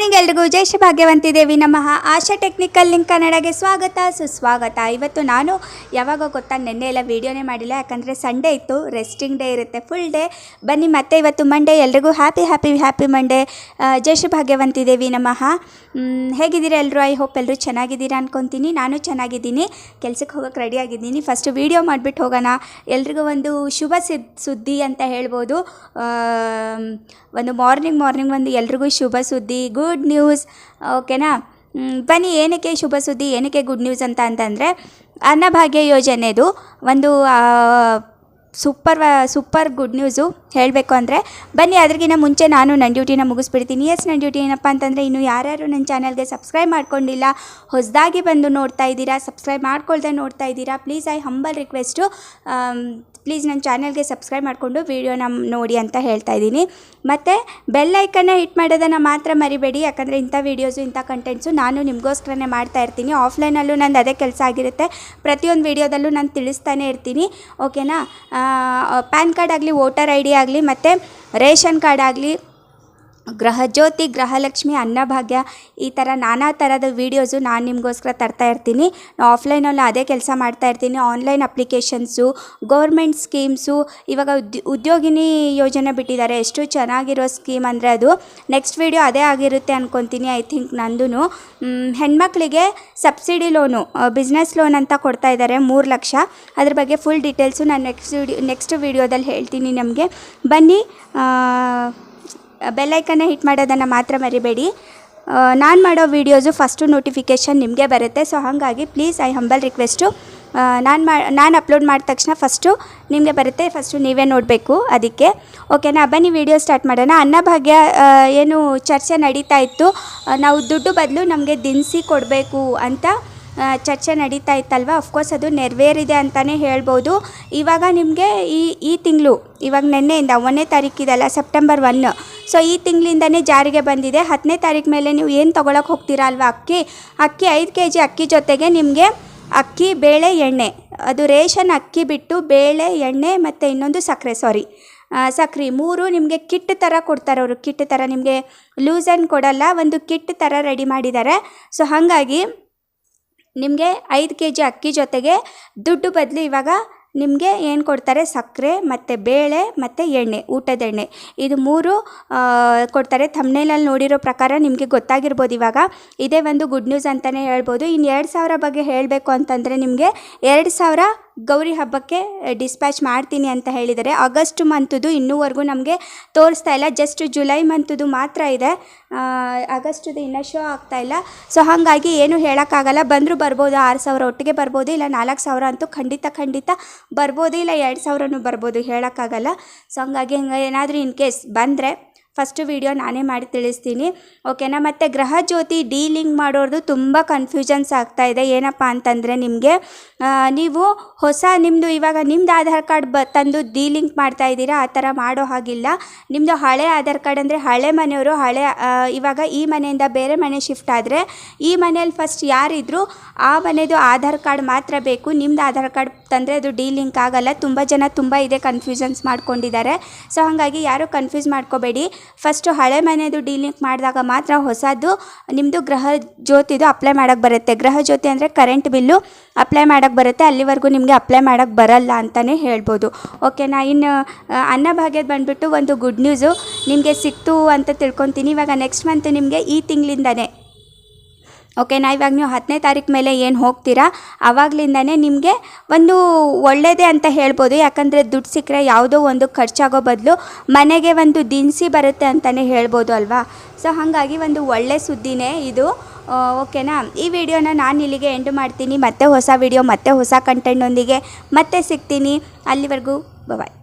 Morning ಎಲ್ರಿಗೂ ಜೈ ಶ್ರೀ ಭಾಗ್ಯವಂತಿ ದೇವಿ ನಮಃ. ಆಶಾ technical link ಕನ್ನಡಗೆ ಸ್ವಾಗತ, ಸುಸ್ವಾಗತ. ಇವತ್ತು ನಾನು ಯಾವಾಗ ಗೊತ್ತಾ ನೆನ್ನೆ ಎಲ್ಲ ವೀಡಿಯೋನೇ ಮಾಡಿಲ್ಲ, ಯಾಕಂದರೆ ಸಂಡೇ ಇತ್ತು ರೆಸ್ಟಿಂಗ್ ಡೇ ಇರುತ್ತೆ ಫುಲ್ ಡೇ ಬನ್ನಿ ಮತ್ತೆ ಇವತ್ತು ಮಂಡೇ ಎಲ್ರಿಗೂ ಹ್ಯಾಪಿ ಹ್ಯಾಪಿ ಹ್ಯಾಪಿ ಮಂಡೇ ಜೈ ಶ್ರೀ ಭಾಗ್ಯವಂತಿ ದೇವಿ ನಮಃ. ಹೇಗಿದ್ದೀರಾ ಎಲ್ಲರೂ ಐ ಹೋಪ್ ಎಲ್ಲರೂ ಚೆನ್ನಾಗಿದ್ದೀರಾ ಅನ್ಕೊತೀನಿ. ನಾನು ಚೆನ್ನಾಗಿದ್ದೀನಿ. ಕೆಲಸಕ್ಕೆ ಹೋಗೋಕೆ ರೆಡಿ ಆಗಿದ್ದೀನಿ. ಫಸ್ಟ್ ವೀಡಿಯೋ ಮಾಡಿಬಿಟ್ಟು ಹೋಗೋಣ. ಎಲ್ರಿಗೂ ಒಂದು ಶುಭ ಸಿದ್, ಸುದ್ದಿ ಅಂತ ಹೇಳ್ಬೋದು. ಒಂದು ಮಾರ್ನಿಂಗ್ ಮಾರ್ನಿಂಗ್ ಒಂದು ಎಲ್ರಿಗೂ ಶುಭ ಸುದ್ದಿ. ಗುಡ್ ನ್ಯೂಸ್ ಓಕೆನಾ? ಬನ್ನಿ ಏನಕ್ಕೆ ಶುಭ ಸುದ್ದಿ ಏನಕ್ಕೆ ಗುಡ್ ನ್ಯೂಸ್ ಅಂತ ಅಂತಂದರೆ ಅನ್ನಭಾಗ್ಯ ಯೋಜನೆದು ಒಂದು ಸೂಪರ್ ಸೂಪರ್ ಗುಡ್ ನ್ಯೂಸು ಹೇಳಬೇಕು ಅಂದರೆ, ಬನ್ನಿ ಅದ್ರಿಗಿಂತ ಮುಂಚೆ ನಾನು ನನ್ನ ಡ್ಯೂಟಿನ ಮುಗಿಸ್ಬಿಡ್ತೀನಿ. ಎಸ್ ನನ್ನ ಡ್ಯೂಟಿ ಏನಪ್ಪ ಅಂತಂದರೆ, ಇನ್ನು ಯಾರ್ಯಾರು ನನ್ನ ಚಾನಲ್ಗೆ ಸಬ್ಸ್ಕ್ರೈಬ್ ಮಾಡ್ಕೊಂಡಿಲ್ಲ, ಹೊಸದಾಗಿ ಬಂದು ನೋಡ್ತಾ ಇದ್ದೀರಾ, ಸಬ್ಸ್ಕ್ರೈಬ್ ಮಾಡ್ಕೊಳ್ದೆ ನೋಡ್ತಾ ಇದ್ದೀರಾ, please I humble request please ನನ್ನ ಚಾನಲ್ಗೆ ಸಬ್ಸ್ಕ್ರೈಬ್ ಮಾಡಿಕೊಂಡು ವೀಡಿಯೋನ ನೋಡಿ ಅಂತ ಹೇಳ್ತಾ ಇದ್ದೀನಿ. ಮತ್ತು, ಬೆಲ್ ಐಕನ್ನ ಹಿಟ್ ಮಾಡೋದನ್ನು ಮಾತ್ರ ಮರಿಬೇಡಿ, ಯಾಕಂದರೆ ಇಂಥ ವೀಡಿಯೋಸು, ಇಂಥ ಕಂಟೆಂಟ್ಸು ನಾನು ನಿಮಗೋಸ್ಕರನೇ ಮಾಡ್ತಾ ಇರ್ತೀನಿ. ಆಫ್ಲೈನಲ್ಲೂ ನಂದು ಅದೇ ಕೆಲಸ ಆಗಿರುತ್ತೆ. ಪ್ರತಿಯೊಂದು ವೀಡಿಯೋದಲ್ಲೂ ನಾನು ತಿಳಿಸ್ತಾನೆ ಇರ್ತೀನಿ. ಓಕೆನಾ? ಪ್ಯಾನ್ ಕಾರ್ಡ್ ಆಗಲಿ ವೋಟರ್ ಐ ಡಿ ಆಗಲಿ ಮತ್ತು ರೇಷನ್ ಕಾರ್ಡ್ ಆಗಲಿ ಗೃಹಜ್ಯೋತಿ ಗೃಹಲಕ್ಷ್ಮಿ, ಅನ್ನಭಾಗ್ಯ ಈ ಥರ ನಾನಾ ಥರದ ವೀಡಿಯೋಸು ನಾನು ನಿಮಗೋಸ್ಕರ ತರ್ತಾ ಇರ್ತೀನಿ. ಆಫ್ಲೈನಲ್ಲಿ ಅದೇ ಕೆಲಸ ಮಾಡ್ತಾ ಇರ್ತೀನಿ. ಆನ್ಲೈನ್ ಅಪ್ಲಿಕೇಶನ್ಸು ಗೌರ್ಮೆಂಟ್ ಸ್ಕೀಮ್ಸು ಇವಾಗ ಉದ್ಯ, ಉದ್ಯೋಗಿನಿ ಯೋಜನೆ ಬಿಟ್ಟಿದ್ದಾರೆ. ಎಷ್ಟು ಚೆನ್ನಾಗಿರೋ ಸ್ಕೀಮ್ ಅಂದರೆ ಅದು ನೆಕ್ಸ್ಟ್ ವೀಡಿಯೋ ಅದೇ ಆಗಿರುತ್ತೆ ಅಂದ್ಕೊತೀನಿ ಐ ಥಿಂಕ್ ನಂದು ಹೆಣ್ಮಕ್ಳಿಗೆ ಸಬ್ಸಿಡಿ ಲೋನು ಬಿಸ್ನೆಸ್ ಲೋನ್ ಅಂತ ಕೊಡ್ತಾ ಇದ್ದಾರೆ, ಮೂರು ಲಕ್ಷ. ಅದ್ರ ಬಗ್ಗೆ ಫುಲ್ ಡೀಟೇಲ್ಸು ನಾನು ನೆಕ್ಸ್ಟ್ ವಿಡಿಯೋ ನೆಕ್ಸ್ಟ್ ವೀಡಿಯೋದಲ್ಲಿ ಹೇಳ್ತೀನಿ ನಮಗೆ. ಬನ್ನಿ ಬೆಲ್ಲೈಕನ್ನ ಹಿಟ್ ಮಾಡೋದನ್ನು ಮಾತ್ರ ಮರಿಬೇಡಿ. ನಾನು ಮಾಡೋ ವೀಡಿಯೋಸು ಫಸ್ಟು ನೋಟಿಫಿಕೇಷನ್ ನಿಮಗೆ ಬರುತ್ತೆ. ಸೊ ಹಾಗಾಗಿ ಪ್ಲೀಸ್ ಐ ಹಂಬಲ್ ರಿಕ್ವೆಸ್ಟು ನಾನು ಮಾ, ನಾನು ಅಪ್ಲೋಡ್ ಮಾಡಿದ ತಕ್ಷಣ ಫಸ್ಟು ನಿಮಗೆ ಬರುತ್ತೆ. ಫಸ್ಟು ನೀವೇ ನೋಡಬೇಕು ಅದಕ್ಕೆ. ಓಕೆನಾ ಬನ್ನಿ ವಿಡಿಯೋ ಸ್ಟಾರ್ಟ್ ಮಾಡೋಣ. ಅನ್ನಭಾಗ್ಯ ಏನು ಚರ್ಚೆ ನಡೀತಾ ಇತ್ತು. ನಾವು ದುಡ್ಡು ಬದಲು ನಮಗೆ ದಿನಸಿ ಕೊಡಬೇಕು ಅಂತ ಚರ್ಚೆ ನಡೀತಾ ಇತ್ತಲ್ವ? ಅಫ್ಕೋರ್ಸ್ ಅದು ನೆರವೇರಿದೆ ಅಂತಲೇ ಹೇಳ್ಬೋದು. ಇವಾಗ ನಿಮಗೆ ಈ ಈ ತಿಂಗಳು, ಇವಾಗ ನಿನ್ನೆಯಿಂದ, ಒಂದನೇ ತಾರೀಕಿದಲ್ಲ ಸೆಪ್ಟೆಂಬರ್ ಒನ್ ಸೊ ಈ ತಿಂಗಳಿಂದನೇ ಜಾರಿಗೆ ಬಂದಿದೆ. ಹತ್ತನೇ ತಾರೀಕು ಮೇಲೆ ನೀವು ಏನು ತೊಗೊಳಕ್ಕೆ ಹೋಗ್ತೀರಾ ಅಲ್ವಾ? ಅಕ್ಕಿ ಅಕ್ಕಿ ಐದು ಕೆ ಜಿ ಅಕ್ಕಿ ಜೊತೆಗೆ ನಿಮಗೆ ಅಕ್ಕಿ, ಬೇಳೆ, ಎಣ್ಣೆ. ಅದು ರೇಷನ್ ಅಕ್ಕಿ ಬಿಟ್ಟು ಬೇಳೆ, ಎಣ್ಣೆ ಮತ್ತು ಇನ್ನೊಂದು ಸಕ್ಕರೆ ಸಾರಿ ಸಕ್ರೆ. ಮೂರು ನಿಮಗೆ ಕಿಟ್ ಥರ ಕೊಡ್ತಾರೆ ಅವರು. ಕಿಟ್ ಥರ ನಿಮಗೆ ಲೂಸ್ ಆ್ಯಂಡ್ ಕೊಡಲ್ಲ, ಒಂದು ಕಿಟ್ ಥರ ರೆಡಿ ಮಾಡಿದ್ದಾರೆ. ಸೊ ಹಾಗಾಗಿ ನಿಮಗೆ ಐದು ಕೆ ಜಿ ಅಕ್ಕಿ ಜೊತೆಗೆ ದುಡ್ಡು ಬದಲು ಇವಾಗ ನಿಮಗೆ ಏನು ಕೊಡ್ತಾರೆ? ಸಕ್ಕರೆ, ಮತ್ತು ಬೇಳೆ, ಮತ್ತು ಎಣ್ಣೆ, ಊಟದ ಎಣ್ಣೆ. ಇದು ಮೂರು ಕೊಡ್ತಾರೆ. ಥಮ್ನೇಲಲ್ಲಿ ನೋಡಿರೋ ಪ್ರಕಾರ ನಿಮಗೆ ಗೊತ್ತಾಗಿರ್ಬೋದು ಇವಾಗ. ಇದೇ ಒಂದು ಗುಡ್ ನ್ಯೂಸ್ ಅಂತಲೇ ಹೇಳ್ಬೋದು. ಇನ್ನು ಎರಡು ಸಾವಿರ ಬಗ್ಗೆ ಹೇಳಬೇಕು ಅಂತಂದರೆ ನಿಮಗೆ ಎರಡು ಸಾವಿರ ಗೌರಿ ಹಬ್ಬಕ್ಕೆ ಡಿಸ್ಪ್ಯಾಚ್ ಮಾಡ್ತೀನಿ ಅಂತ ಹೇಳಿದ್ದಾರೆ. ಆಗಸ್ಟ್ ಮಂತದು ಇನ್ನೂವರೆಗೂ ನಮಗೆ ತೋರಿಸ್ತಾ ಇಲ್ಲ. ಜಸ್ಟ್ ಜುಲೈ ಮಂತದು ಮಾತ್ರ ಇದೆ. ಆಗಸ್ಟ್ದು ಇನ್ನೂ ಶೋ ಆಗ್ತಾ ಇಲ್ಲ. ಸೊ ಹಾಗಾಗಿ ಏನು ಹೇಳೋಕ್ಕಾಗಲ್ಲ. ಬಂದರೂ ಬರ್ಬೋದು. ಆರು ಸಾವಿರ ಒಟ್ಟಿಗೆ ಬರ್ಬೋದು. ಇಲ್ಲ, ನಾಲ್ಕು ಸಾವಿರ ಅಂತೂ ಖಂಡಿತ ಖಂಡಿತ ಬರ್ಬೋದು. ಇಲ್ಲ, ಎರಡು ಸಾವಿರನೂ ಬರ್ಬೋದು. ಹೇಳೋಕ್ಕಾಗಲ್ಲ. ಸೊ ಹಾಗಾಗಿ ಹಂಗೆ ಏನಾದರೂ ಇನ್ ಕೇಸ್ ಬಂದರೆ ಫಸ್ಟು ವಿಡಿಯೋ ನಾನೇ ಮಾಡಿ ತಿಳಿಸ್ತೀನಿ. ಓಕೆನಾ ಮತ್ತು ಗ್ರಹಜ್ಯೋತಿ ಜ್ಯೋತಿ ಡೀಲಿಂಗ್ ಮಾಡೋರ್ದು ತುಂಬ ಕನ್ಫ್ಯೂಷನ್ಸ್ ಆಗ್ತಾ ಇದೆ. ಏನಪ್ಪ ಅಂತಂದರೆ ನಿಮಗೆ ನೀವು ಹೊಸ ನಿಮ್ಮದು ಇವಾಗ ನಿಮ್ಮದು ಆಧಾರ್ ಕಾರ್ಡ್ ಬ, ತಂದು ಡೀಲಿಂಕ್ ಮಾಡ್ತಾ ಇದ್ದೀರಾ, ಆ ಥರ ಮಾಡೋ ಹಾಗಿಲ್ಲ. ನಿಮ್ಮದು ಹಳೆ ಆಧಾರ್ ಕಾರ್ಡ್ ಅಂದರೆ ಹಳೆ ಮನೆಯವರು, ಹಳೆ ಇವಾಗ ಈ ಮನೆಯಿಂದ ಬೇರೆ ಮನೆ ಶಿಫ್ಟ್ ಆದರೆ ಈ ಮನೆಯಲ್ಲಿ ಫಸ್ಟ್ ಯಾರಿದ್ರು ಆ ಮನೆದು ಆಧಾರ್ ಕಾರ್ಡ್ ಮಾತ್ರ ಬೇಕು. ನಿಮ್ಮದು ಆಧಾರ್ ಕಾರ್ಡ್ ತಂದರೆ ಅದು ಡೀಲಿಂಕ್ ಆಗಲ್ಲ. ತುಂಬ ಜನ ತುಂಬ ಇದೆ ಕನ್ಫ್ಯೂಷನ್ಸ್ ಮಾಡ್ಕೊಂಡಿದ್ದಾರೆ. ಸೊ ಹಾಗಾಗಿ ಯಾರೂ ಕನ್ಫ್ಯೂಸ್ ಮಾಡ್ಕೋಬೇಡಿ. ಫಸ್ಟು ಹಳೆ ಮನೆದು ಡೀಲಿಂಗ್ ಮಾಡಿದಾಗ ಮಾತ್ರ ಹೊಸದು ನಿಮ್ಮದು ಗೃಹ ಜ್ಯೋತಿದು ಅಪ್ಲೈ ಮಾಡೋಕ್ಕೆ ಬರುತ್ತೆ. ಗೃಹ ಜ್ಯೋತಿ ಅಂದರೆ ಕರೆಂಟ್ ಬಿಲ್ಲು ಅಪ್ಲೈ ಮಾಡೋಕ್ಕೆ ಬರುತ್ತೆ. ಅಲ್ಲಿವರೆಗೂ ನಿಮಗೆ ಅಪ್ಲೈ ಮಾಡೋಕ್ಕೆ ಬರಲ್ಲ ಅಂತಲೇ ಹೇಳ್ಬೋದು. ಓಕೆನಾ ಇನ್ನು ಅನ್ನ ಅನ್ನಭಾಗ್ಯದ ಬಂದುಬಿಟ್ಟು ಒಂದು ಗುಡ್ ನ್ಯೂಸು ನಿಮಗೆ ಸಿಕ್ತು ಅಂತ ತಿಳ್ಕೊತೀನಿ. ಇವಾಗ ನೆಕ್ಸ್ಟ್ ಮಂತ್ ನಿಮಗೆ ಈ ತಿಂಗಳಿಂದನೇ ಓಕೆನಾ ಇವಾಗ ನೀವು ಹತ್ತನೇ ತಾರೀಕು ಮೇಲೆ ಏನು ಹೋಗ್ತೀರಾ ಆವಾಗಲಿಂದನೇ ನಿಮಗೆ ಒಂದು ಒಳ್ಳೆಯದೇ ಅಂತ ಹೇಳ್ಬೋದು. ಯಾಕಂದರೆ ದುಡ್ಡು ಸಿಕ್ಕರೆ ಯಾವುದೋ ಒಂದು ಖರ್ಚಾಗೋ ಬದಲು ಮನೆಗೆ ಒಂದು ದಿನಸಿ ಬರುತ್ತೆ ಅಂತಲೇ ಹೇಳ್ಬೋದು ಅಲ್ವಾ? ಸೊ, ಹಾಗಾಗಿ ಒಂದು ಒಳ್ಳೆ ಸುದ್ದಿನೇ ಇದು. ಓಕೆನಾ? ಈ ವಿಡಿಯೋನ ನಾನು ಇಲ್ಲಿಗೆ ಎಂಡು ಮಾಡ್ತೀನಿ. ಮತ್ತೆ ಹೊಸ ವಿಡಿಯೋ, ಮತ್ತೆ ಹೊಸ ಕಂಟೆಂಟ್ನೊಂದಿಗೆ ಮತ್ತೆ ಸಿಗ್ತೀನಿ. ಅಲ್ಲಿವರೆಗೂ ಬಾಯ್